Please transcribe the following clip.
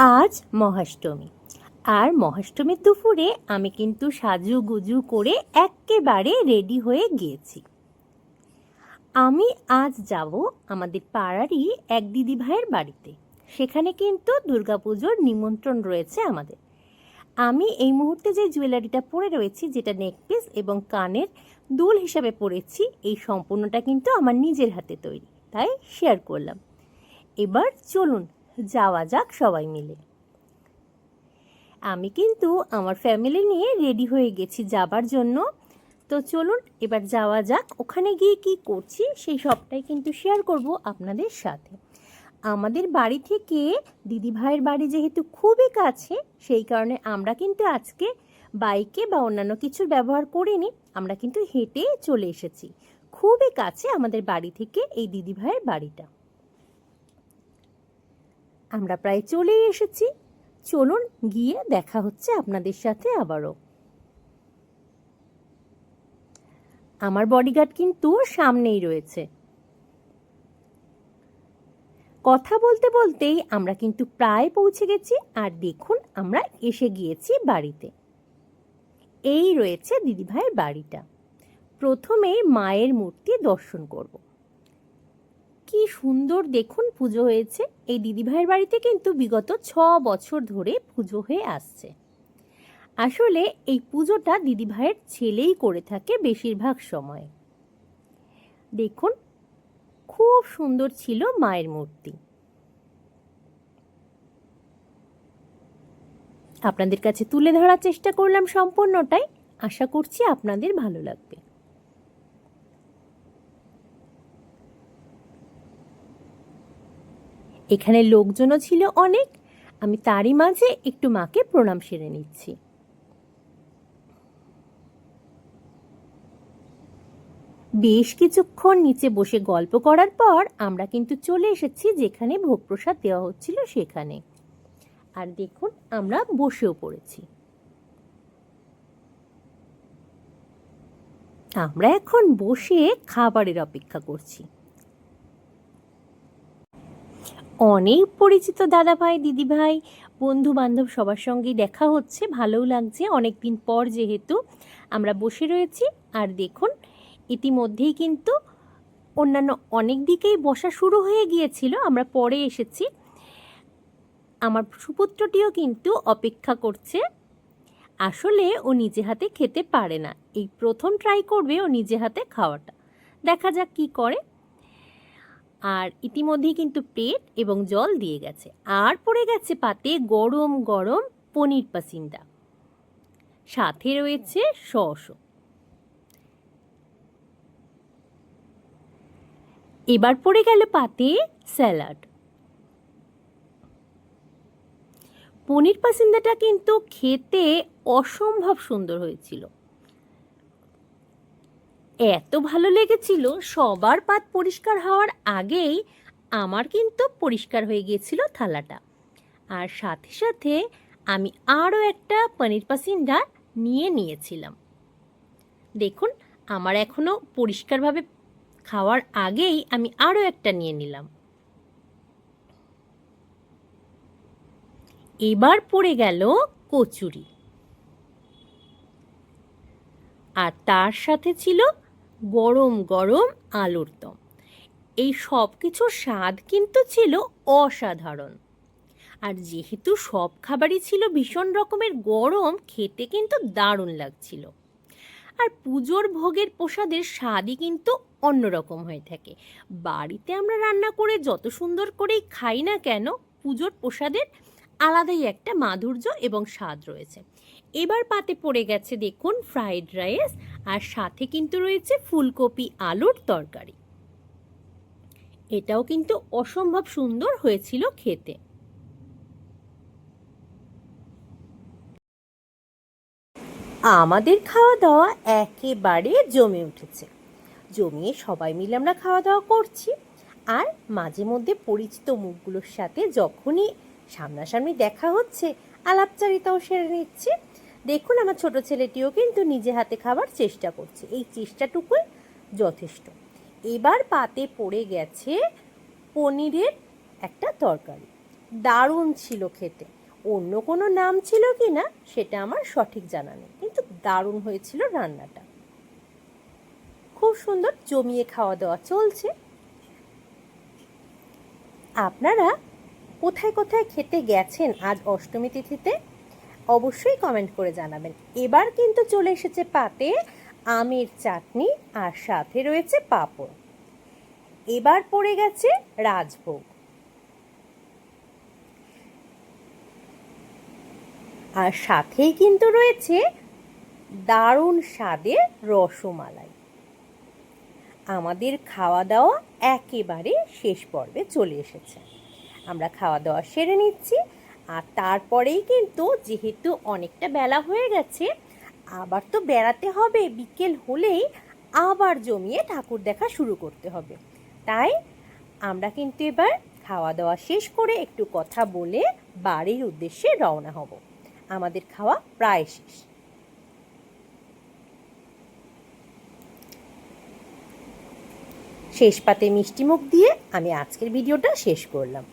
আজ মহাষ্টমী। আর মহাষ্টমীর দুপুরে আমি কিন্তু সাজু গুজু করে একেবারে রেডি হয়ে গিয়েছি। আমি আজ যাব আমাদের পাড়ারই এক দিদি ভাইয়ের বাড়িতে। সেখানে কিন্তু দুর্গাপুজোর নিমন্ত্রণ রয়েছে আমাদের। আমি এই মুহূর্তে যে জুয়েলারিটা পরে রয়েছি, যেটা নেকপিস এবং কানের দুল হিসাবে পরেছি, এই সম্পূর্ণটা কিন্তু আমার নিজের হাতে তৈরি। তাই শেয়ার করলাম। এবার চলুন যাওয়া যাক সবাই মিলে। আমি কিন্তু আমার ফ্যামিলি নিয়ে রেডি হয়ে গেছি যাবার জন্য। তো চলুন এবার যাওয়া যাক, ওখানে গিয়ে কি করছি সেই সবটাই কিন্তু শেয়ার করব আপনাদের সাথে। আমাদের বাড়ি থেকে দিদি ভাইয়ের বাড়ি যেহেতু খুবই কাছে, সেই কারণে আমরা কিন্তু আজকে বাইকে বা অন্যান্য কিছুর ব্যবহার করিনি, আমরা কিন্তু হেঁটে চলে এসেছি। খুবই কাছে আমাদের বাড়ি থেকে এই দিদি ভাইয়ের বাড়িটা। আমরা প্রায় চলেই এসেছি। চলুন গিয়ে দেখা হচ্ছে আপনাদের সাথে আবারও। আমার বডিগার্ড কিন্তু সামনেই রয়েছে। কথা বলতে বলতেই আমরা কিন্তু প্রায় পৌঁছে গেছি আর দেখুন আমরা এসে গিয়েছি বাড়িতে। এই রয়েছে দিদিভাইয়ের বাড়িটা। প্রথমে মায়ের মূর্তি দর্শন করব। কি সুন্দর দেখুন পুজো হয়েছে। এই দিদিভাইয়ের বাড়িতে কিন্তু বিগত ছ বছর ধরে পুজো হয়ে আসছে। আসলে এই পুজোটা দিদিভাইয়ের ছেলেই করে থাকে বেশিরভাগ সময়। দেখুন, খুব সুন্দর ছিল মায়ের মূর্তি। আপনাদের কাছে তুলে ধরার চেষ্টা করলাম সম্পূর্ণটাই। আশা করছি আপনাদের ভালো লাগবে। এখানে লোকজনও ছিল অনেক। আমি তারই মাঝে একটু মাকে প্রণাম সেরে নিচ্ছি। বেশ কিছুক্ষণ নিচে বসে গল্প করার পর আমরা কিন্তু চলে এসেছি যেখানে ভোগ প্রসাদ দেওয়া হচ্ছিল সেখানে। আর দেখুন, আমরা বসেও পড়েছি। আমরা এখন বসে খাবারের অপেক্ষা করছি। অনেক পরিচিত দাদা ভাই দিদি ভাই বন্ধু বান্ধব সবার সঙ্গেই দেখা হচ্ছে, ভালোও লাগছে। অনেক দিন পর যেহেতু আমরা বসে রয়েছি, আর দেখুন, ইতিমধ্যেই কিন্তু অন্যান্য অনেক দিকেই বসা শুরু হয়ে গিয়েছিল। আমরা পরে এসেছি। আমার সুপুত্রটিও কিন্তু অপেক্ষা করছে। আসলে ও নিজে হাতে খেতে পারে না। এই প্রথম ট্রাই করবে ও নিজে হাতে খাওয়াটা। দেখা যাক কি করে। আর ইতিমধ্যেই কিন্তু পেট এবং জল দিয়ে গেছে। আর পড়ে গেছে পাতে গরম গরম পনির পাসিন্দা। সাথে রয়েছে সসও। এবার পড়ে গেল পাতে স্যালাড। পনির পাসিন্দাটা কিন্তু খেতে অসম্ভব সুন্দর হয়েছিল। এত ভালো লেগেছিল, সবার পাত পরিষ্কার হওয়ার আগেই আমার কিন্তু পরিষ্কার হয়ে গিয়েছিল থালাটা। আর সাথে সাথে আমি আরও একটা পনির পাসিন্দা নিয়ে নিয়েছিলাম। দেখুন, আমার এখনও পরিষ্কারভাবে খাওয়ার আগেই আমি আরও একটা নিয়ে নিলাম। এবার পড়ে গেল কচুরি। আর তার সাথে ছিল গরম গরম আলুর দম। এই সব কিছুর স্বাদ কিন্তু ছিল অসাধারণ। আর যেহেতু সব খাবারই ছিল ভীষণ রকমের গরম, খেতে কিন্তু দারুণ লাগছিল। আর পুজোর ভোগের প্রসাদের স্বাদই কিন্তু অন্যরকম হয়ে থাকে। বাড়িতে আমরা রান্না করে যত সুন্দর করেই খাই না কেন, পুজোর প্রসাদের আলাদাই একটা মাধুর্য এবং স্বাদ রয়েছে। এবার পাতে পড়ে গেছে দেখুন ফ্রাইড রাইস আর সাথে কিন্তু রয়েছে ফুলকপি আলুর তরকারি। এটাও কিন্তু অসম্ভব সুন্দর হয়েছিল খেতে। আমাদের খাওয়া দাওয়া একেবারে জমে উঠেছে। জমিয়ে সবাই মিলে আমরা খাওয়া দাওয়া করছি। আর মাঝে মধ্যে পরিচিত মুখগুলোর সাথে যখনই সামনাসামনি দেখা হচ্ছে, আলাপচারিতাও সেরে নিচ্ছে। দেখুন আমার ছোট ছেলেটিও কিন্তু নিজে হাতে খাবার চেষ্টা করছে। এই চেষ্টাটুকুই যথেষ্ট। এবার পাতে পড়ে গেছে পনিরের একটা তরকারি। দারুণ ছিল খেতে। অন্য কোনো নাম ছিল কি না, সেটা আমার সঠিক জানা নেই। কিন্তু দারুণ হয়েছিল রান্নাটা। খুব সুন্দর জমিয়ে খাওয়া দাওয়া চলছে। আপনারা কোথায় কোথায় খেতে গেছেন আজ অষ্টমী তিথিতে? অবশ্যই কমেন্ট করে জানাবেন। এবার কিন্তু চলে এসেছে পাতে আমের চাটনি আর সাথে রয়েছে পাঁপড়। এবার পড়ে গেছে রাজভোগ। আর সাথেই কিন্তু রয়েছে দারুণ স্বাদের রসমালাই। আমাদের খাওয়া দাওয়া একেবারে শেষ পর্বে চলে এসেছে। আমরা খাওয়া দাওয়া সেরে নিচ্ছি। আর তারপরেই কিন্তু যেহেতু অনেকটা বেলা হয়ে গেছে, আবার তো বেড়াতে হবে, বিকেল হলেই আবার জমিয়ে ঠাকুর দেখা শুরু করতে হবে। তাই আমরা কিন্তু এবার খাওয়া দাওয়া শেষ করে একটু কথা বলে বাড়ির উদ্দেশ্যে রওনা হব। আমাদের খাওয়া প্রায় শেষ। শেষ পাতে মিষ্টি মুখ দিয়ে আমি আজকের ভিডিওটা শেষ করলাম।